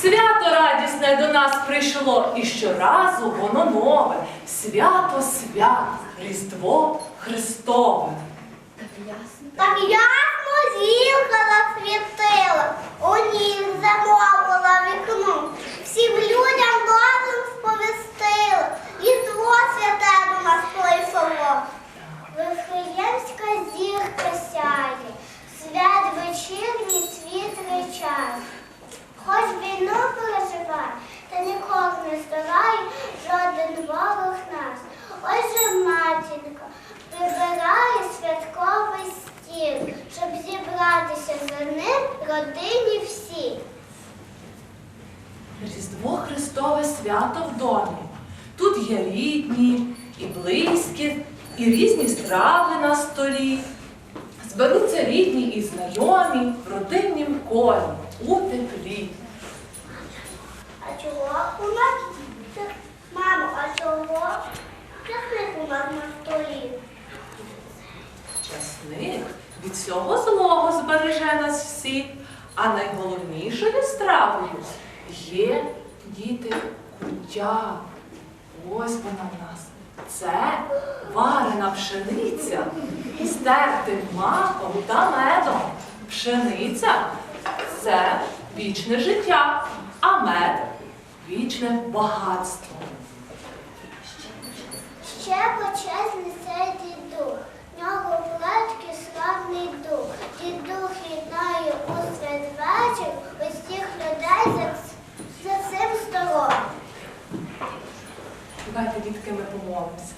Свято радісне до нас прийшло, і щоразу воно нове. Свято свят, Різдво Христове. Так ясно зілка засвітила, у ній замовила вікно. Всім людям разом сповістила, Різдво святе до нас прийшло. Вифлеємська зірка сяє, свят вечірній світ речає. Хоч війну переживає, та нікого не здолає жоден ворог нас. Ось же матінка прибирає святковий стіл, щоб зібратися за ним родині всі. Різдво Христове свято в домі. Тут є рідні і близькі, і різні страви на столі. Зберуться рідні і знайомі в родиннім колі у теплі. Чого у нас? Мамо, а чого? Часник у нас на столі. Часник від всього злого збереже нас всіх, а найголовнішою стравою є діти куття. Ось вона в нас. Це варена пшениця з тертим маком та медом. Пшениця це вічне життя, а мед вічне багатство. Ще почесний цей дідух, в нього плечки славний дух. Дідух єднає у святвечір усіх людей за, за цим столом. Давайте, дітки, ми помолимося.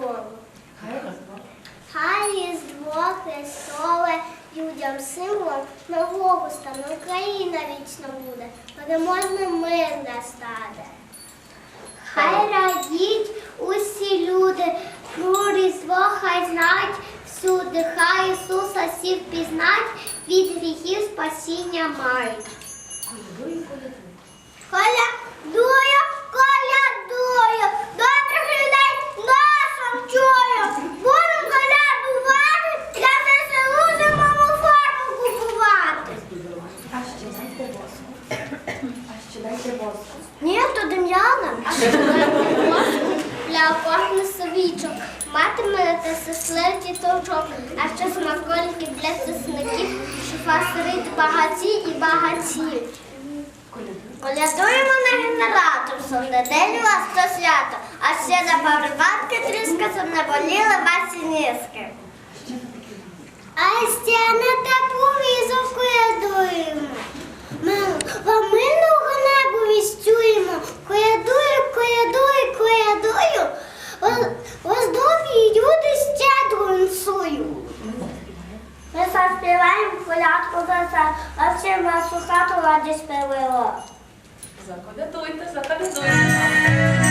Богу. Хай Різдво Христове людям символом нового стану. Україна вічно буде, де можна мир настане. Хай радіть усі люди, про різдво хай знать, всюди, хай Ісуса всіх пізнать, від гріхів спасіння мають. Колядує, колядує, колядує чую. Будемо коля я за село за маму форму купувати. А ще дайте воску. А ще дайте воску. Ні, то Дем'яна. А що дайте воску для опорних совічок. Матиме та сесливі товчок, а ще смаколики для сосників, що фасерить багаті і багаті. Колядуємо на генератор, сон, неделю вас то свято а ще на погребатки тріска, щоб не боліли ваші ніжки. А ще на теплу візу колядуємо. Ми вам мирного небу віщуємо. Колядую, колядую, колядую. Вас- Вас люди щедро вінсую. Ми заспіваємо колядку за це, а всім вашу хату радість привело. Заколядуйте, заколядуйте.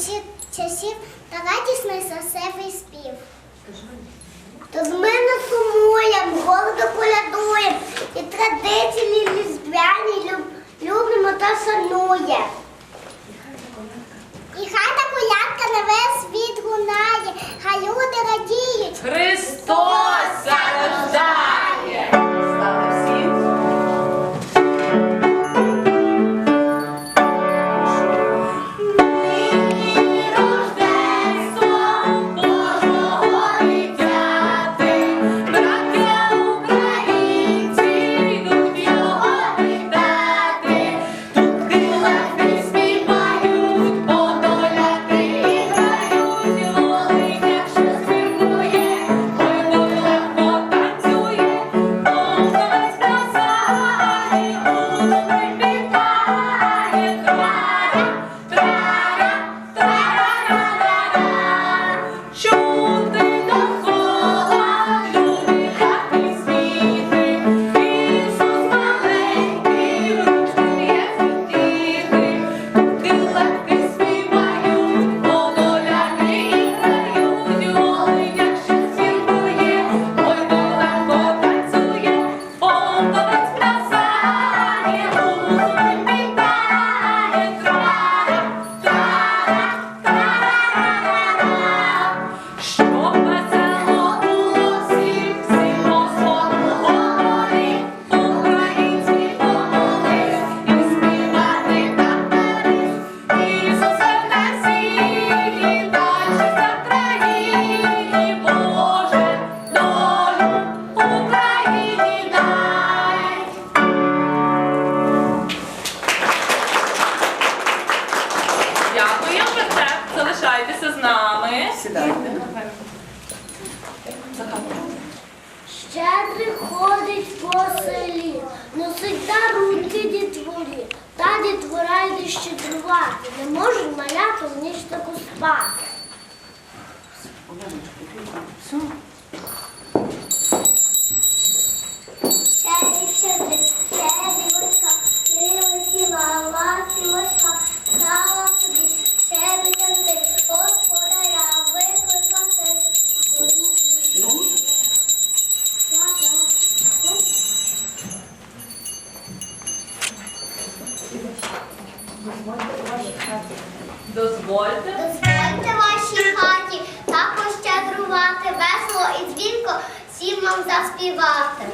усіх часів та радісний сосевий спів. Тут ми сумуєм, гордо полядуєм, і традиції різдвяні любимо та шанує. І хай та колядка на весь світ гунає, хай люди радіють. Христос зарождає! Заспівати.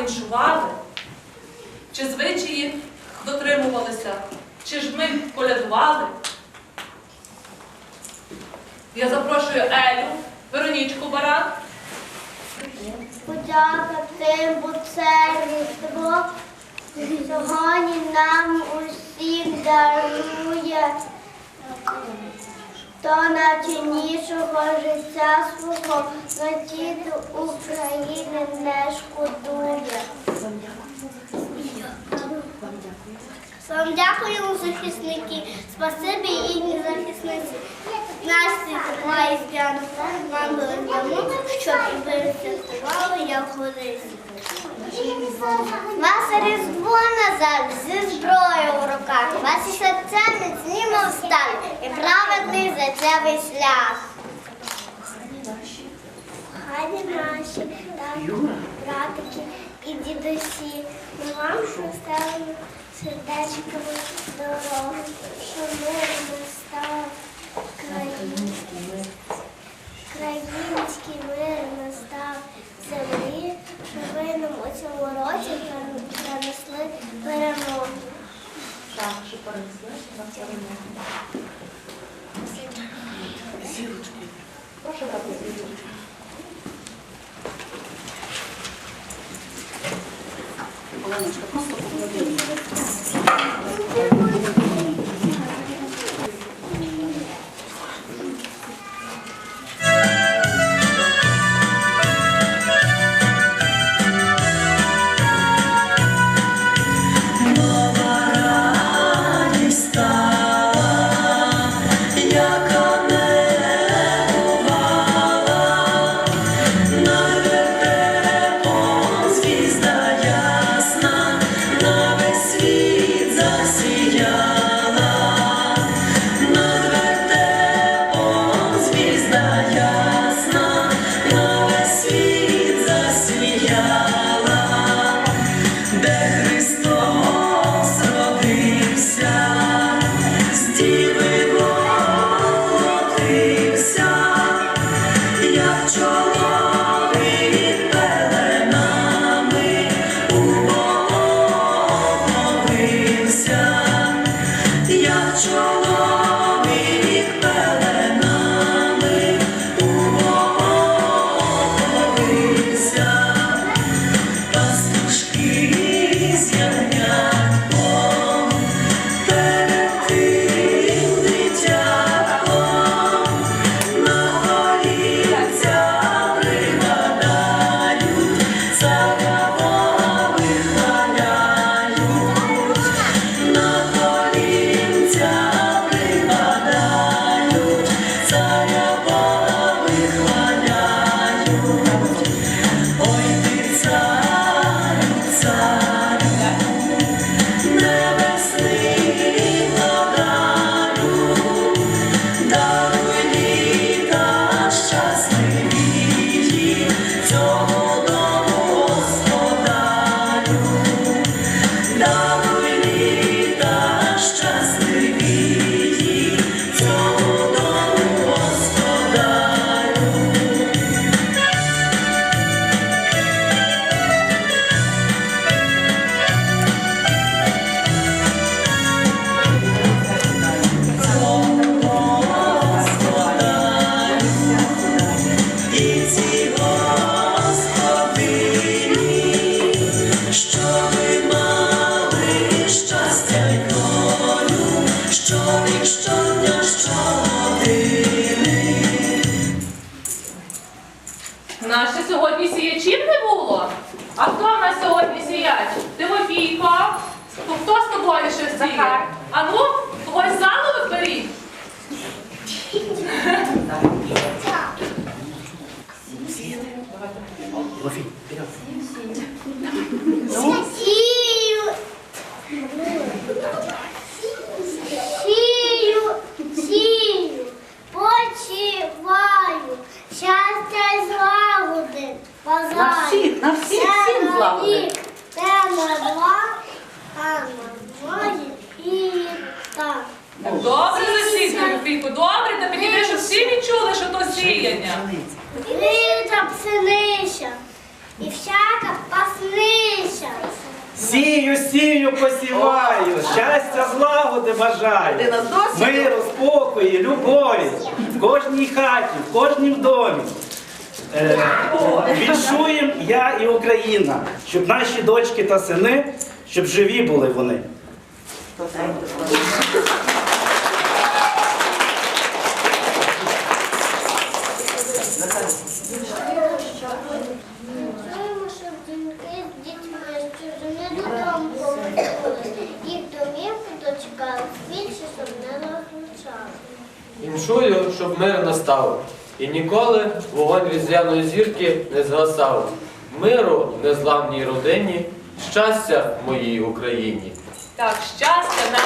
Віншували? Чи звичаї дотримувалися, чи ж ми колядували? Я запрошую Елю, Веронічку Баран. Подяка тим, бо це різдво сьогодні нам усім дарує. То начинішого життя свого на діду України не шкодує. Вам дякуємо, захисники. Спасибі їхні захисниці. Насті тепла і сп'яну вам бережемо, щоб ви святкували, як колись. Вас різдво назад зі зброєю в руках. Ваші серця міцнімо встали і праведний життєвий шлях. Хані наші, так, братики і дідусі, ми вам поставимо сердечками дорогу, що мир настав країні. Країнський мир настав що у цьому році принесли перемогу. Так, що перенесли перемогу. Прошу дати зірочки. Оленочка, просто поклади. на всім всім злагодить. Добре засідання, Софійко, добре, та підійде, щоб всі відчули, що то сіяння. Віта пшениця і всяка пасниця. Сію, сію, посіваю, щастя, злагоди бажаю, миру, спокою, любові в кожній хаті, в кожній домі. Е, Віншуєм я і Україна, щоб наші дочки та сини, щоб живі були вони. Чуємо, щоб жінки дітьми, додому. Їх домівки дочекали, більше, щоб не розлучали. Іншую, щоб мир настав, і ніколи вогонь різдвяної зірки не згасав. Миру незламній родині, щастя моїй Україні. Так, щастя нам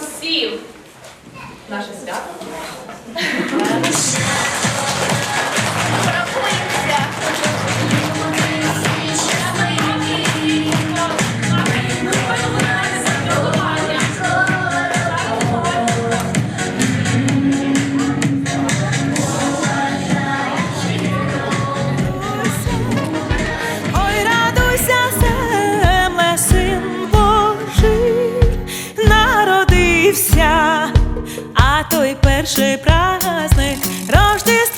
всім. Наше свято. вышли праздник Рождество